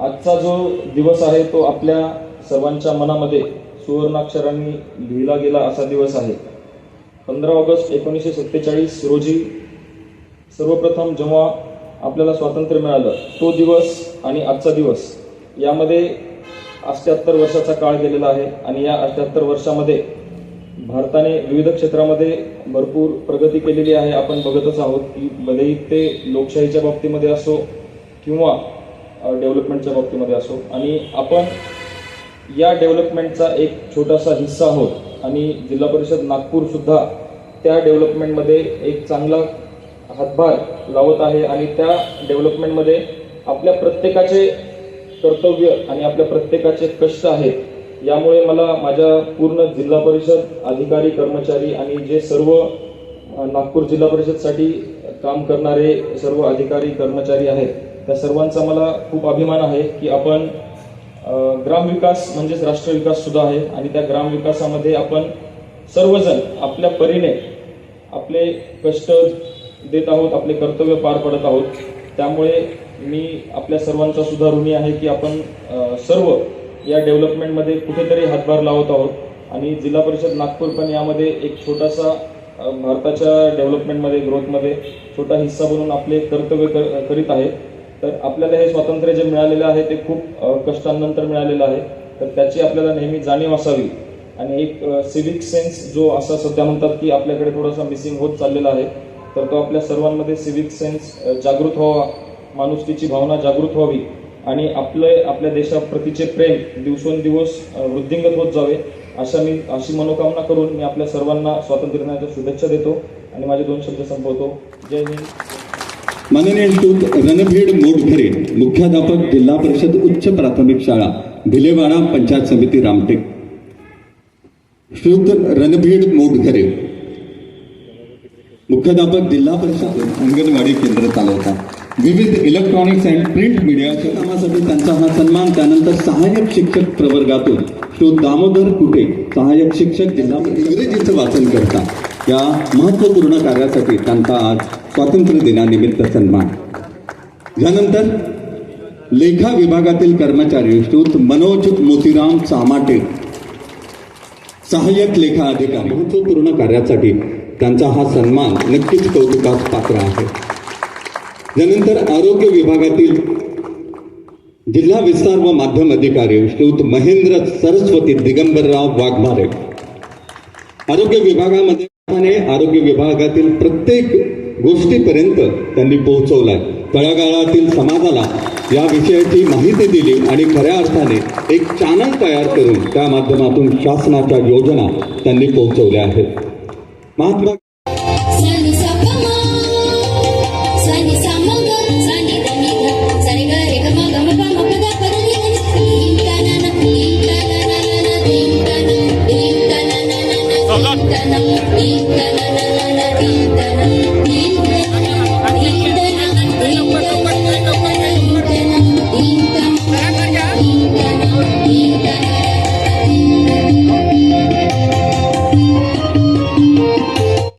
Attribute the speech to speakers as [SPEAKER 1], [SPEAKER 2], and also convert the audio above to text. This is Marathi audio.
[SPEAKER 1] आजचा जो दिवस आहे तो आपल्या सर्वांच्या मनामध्ये सुवर्णाक्षरांनी लिहिला गेला असा दिवस आहे. पंधरा ऑगस्ट एकोणीसशे सत्तेचाळीस रोजी सर्वप्रथम जेव्हा आपल्याला स्वातंत्र्य मिळालं तो दिवस आणि आजचा दिवस यामध्ये अष्ट्याहत्तर वर्षाचा काळ गेलेला आहे आणि या अष्ट्याहत्तर वर्षामध्ये भारताने विविध क्षेत्रामध्ये भरपूर प्रगती केलेली आहे. आपण बघतच आहोत की भलेही ते लोकशाहीच्या बाबतीमध्ये असो किंवा डेव्हलपमेंटच्या बाबतीमध्ये असो. आणि आपण या डेव्हलपमेंटचा एक छोटासा हिस्सा आहोत. आणि जिल्हा परिषद नागपूरसुद्धा त्या डेव्हलपमेंटमध्ये एक चांगला हातभार लावत आहे. आणि त्या डेव्हलपमेंटमध्ये आपल्या प्रत्येकाचे कर्तव्य आणि आपल्या प्रत्येकाचे कष्ट आहेत. यामुळे मला माझ्या पूर्ण जिल्हा परिषद अधिकारी कर्मचारी आणि जे सर्व नागपूर जिल्हा परिषदसाठी काम करणारे सर्व अधिकारी कर्मचारी आहेत. त्या सर्वांचा मला खूप अभिमान आहे की आपण ग्रामविकास म्हणजेच राष्ट्रविकास सुद्धा आहे आणि त्या ग्रामविकासामध्ये आपण सर्वजण आपल्या परीने आपले कष्ट देत आहोत आपले कर्तव्य पार पडत आहोत. त्यामुळे मी आपल्या सर्वांचा सुद्धा ऋणी आहे की आपण सर्व या डेव्हलपमेंटमध्ये कुठेतरी हातभार लावत आहोत. आणि जिल्हा परिषद नागपूर पण यामध्ये एक छोटासा भारताच्या डेव्हलपमेंटमध्ये ग्रोथमध्ये छोटा हिस्सा बनून आपले कर्तव्य कर- करीत आहे. तर आपल्याला हे स्वातंत्र्य जे मिळालेलं आहे ते खूप कष्टांनंतर मिळालेलं आहे. तर त्याची आपल्याला नेहमी जाणीव असावी. आणि एक सिविक सेन्स जो असा सध्या म्हणतात की आपल्याकडे थोडासा मिसिंग होत चाललेला आहे तर तो आपल्या सर्वांमध्ये सिविक सेन्स जागृत व्हावा माणुसकीची भावना जागृत व्हावी. आणि आपले आपल्या देशाप्रतीचे प्रेम दिवसेंदिवस वृद्धिंगत होत जावे अशा मी अशी मनोकामना करून मी आपल्या सर्वांना स्वातंत्र्य दिनाच्या शुभेच्छा देतो. आणि माझे दोन शब्द संपवतो. जय हिंद.
[SPEAKER 2] माननीय श्रोत रणभीड मोठघरे मुख्याध्यापक जिल्हा परिषद उच्च प्राथमिक शाळा भिलेवाडा पंचायत समिती रामटेक. श्रुत रणभीड मोठघरे मुख्याध्यापक जिल्हा परिषद अंगणवाडी केंद्र चालवतात. विविध इलेक्ट्रॉनिक्स अँड प्रिंट मीडियाच्या कामासाठी त्यांचा हा सन्मान त्यानंतर सहाय्यक शिक्षक प्रवर्गातून श्रोत दामोदर कुटे सहाय्यक शिक्षक जिल्हा इंग्रजीचं वाचन करतात. या महत्त्वपूर्ण कार्यासाठी त्यांचा आज स्वातंत्र्य दिनानिमित्त सन्मान. यानंतर लेखा विभागातील कर्मचारी श्रोत मनोज मोतीराम चामाटे, सहाय्यक लेखा अधिकारी महत्वपूर्ण कार्यासाठी त्यांचा हा सन्मान नक्कीच कौतुकास पात्र आहे. यानंतर आरोग्य विभागातील जिल्हा विस्तार व माध्यम अधिकारी श्रीयुत महेंद्र सरस्वती दिगंबरराव वाघमारे. आरोग्य विभागामध्ये आरोग्य विभागातील प्रत्येक गोष्टीपर्यंत त्यांनी पोहोचवलाय तळागाळातील समाजाला या विषयाची माहिती दिली आणि खऱ्या अर्थाने एक चॅनल तयार करून त्या माध्यमातून शासनाच्या योजना त्यांनी पोहोचवल्या आहेत महात्मा
[SPEAKER 3] Thank you.